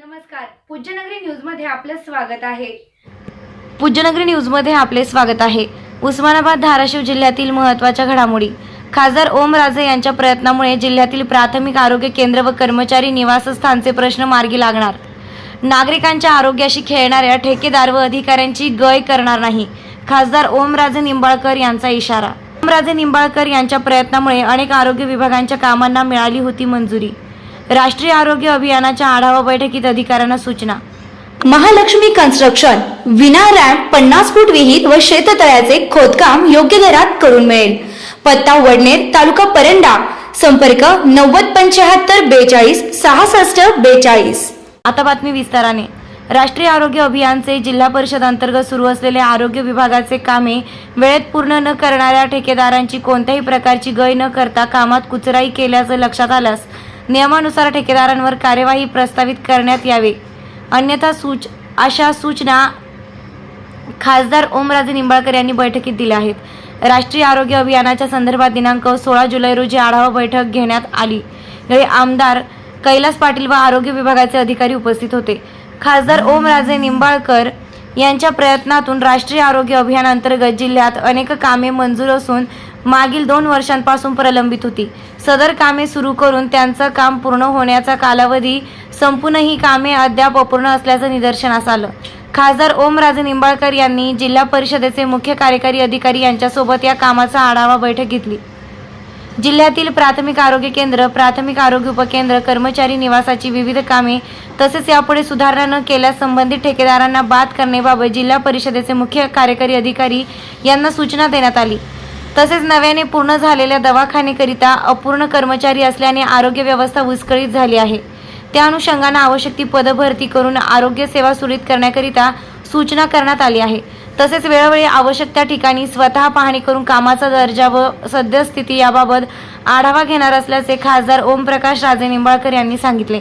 नमस्कार. पूज्यनगरी न्यूजमध्ये आपलं स्वागत आहे. पूज्यनगरी न्यूजमध्ये आपले स्वागत आहे. उस्मानाबाद धाराशिव जिल्ह्यातील महत्त्वाच्या घडामोडी. खासदार ओम राजे यांच्या प्रयत्नामुळे जिल्ह्यातील प्राथमिक आरोग्य केंद्र व कर्मचारी निवासस्थानचे प्रश्न मार्गी लागणार. नागरिकांच्या आरोग्याशी खेळणाऱ्या ठेकेदार व अधिकाऱ्यांची गय करणार नाही. खासदार ओमराजे निंबाळकर यांचा इशारा. ओमराजे निंबाळकर यांच्या प्रयत्नामुळे अनेक आरोग्य विभागांच्या कामांना मिळाली होती मंजुरी. राष्ट्रीय आरोग्य अभियानाच्या आढावा बैठकीत अधिकाऱ्यांना सूचना. महालक्ष्मी कन्स्ट्रक्शन विना रॅम्प पन्नास फूट विहीर व शेततळ्याचे खोदकाम योग्य दरात करून मिळेल. पत्ता वडनेर तालुका परंडा. संपर्क नव्वद पंच्याहत्तर बेचाळीस सहासष्ट बेचाळीस. आता बातमी विस्ताराने. राष्ट्रीय आरोग्य अभियानचे जिल्हा परिषद अंतर्गत सुरू असलेले आरोग्य विभागाचे कामे वेळेत पूर्ण न करणाऱ्या ठेकेदारांची कोणत्याही प्रकारची गय न करता कामात कुचराई केल्याचं लक्षात आल्यास नियमानुसार ठेकेदारांवर कार्यवाही प्रस्तावित करण्यात यावे. अन्यथा सूच अशा सूचना खासदार ओमराजे निंबाळकर यांनी बैठकीत दिल्या आहेत. राष्ट्रीय आरोग्य अभियानाच्या संदर्भात दिनांक सोळा जुलै रोजी आढावा बैठक घेण्यात आली. यावेळी आमदार कैलास पाटील व आरोग्य विभागाचे अधिकारी उपस्थित होते. खासदार ओमराजे निंबाळकर यांच्या प्रयत्नातून राष्ट्रीय आरोग्य अभियानांतर्गत जिल्ह्यात अनेक कामे मंजूर असून मागील दोन वर्षांपासून प्रलंबित होती. सदर कामे सुरू करून त्यांचं काम पूर्ण होण्याचा कालावधी संपून ही कामे अद्याप अपूर्ण असल्याचं निदर्शनास आलं. खासदार ओमराजे निंबाळकर यांनी जिल्हा परिषदेचे मुख्य कार्यकारी अधिकारी यांच्यासोबत या कामाचा आढावा बैठक घेतली. जिल्ह्यातील प्राथमिक आरोग्य केंद्र प्राथमिक आरोग्य उपकेंद्र कर्मचारी निवासाची विविध कामे तसेच यापुढे सुधारणा न केल्यास संबंधित ठेकेदारांना बाद करण्याबाबत जिल्हा परिषदेचे मुख्य कार्यकारी अधिकारी यांना सूचना देण्यात आली. तसेच नव्याने पूर्ण झालेल्या दवाखानेकरिता अपूर्ण कर्मचारी असल्याने आरोग्य व्यवस्था विस्कळीत झाली आहे. त्या अनुषंगाने आवश्यक ती पदभरती करून आरोग्य सेवा सुरळीत करण्याकरिता सूचना करण्यात आली आहे. तसेच वेळोवेळी आवश्यक त्या ठिकाणी स्वतः पाहणी करून कामाचा दर्जा व सद्यस्थिती याबाबत आढावा घेणार असल्याचे खासदार ओमप्रकाश राजे निंबाळकर यांनी सांगितले.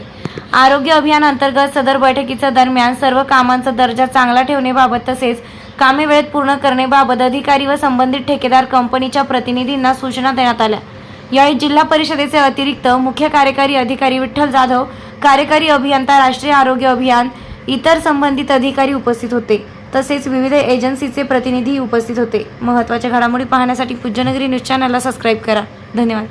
आरोग्य अभियान अंतर्गत सदर बैठकीच्या दरम्यान सर्व कामांचा दर्जा चांगला ठेवण्याबाबत तसेच कामे वेळेत पूर्ण करण्याबाबत अधिकारी व संबंधित ठेकेदार कंपनीच्या प्रतिनिधींना सूचना देण्यात आल्या. यावेळी जिल्हा परिषदेचे अतिरिक्त मुख्य कार्यकारी अधिकारी विठ्ठल जाधव कार्यकारी अभियंता राष्ट्रीय आरोग्य अभियान इतर संबंधित अधिकारी उपस्थित होते. तसेच विविध एजन्सीचे प्रतिनिधी उपस्थित होते. महत्त्वाच्या घडामोडी पाहण्यासाठी पूज्यनगरी न्यूज चॅनलला सबस्क्राईब करा. धन्यवाद.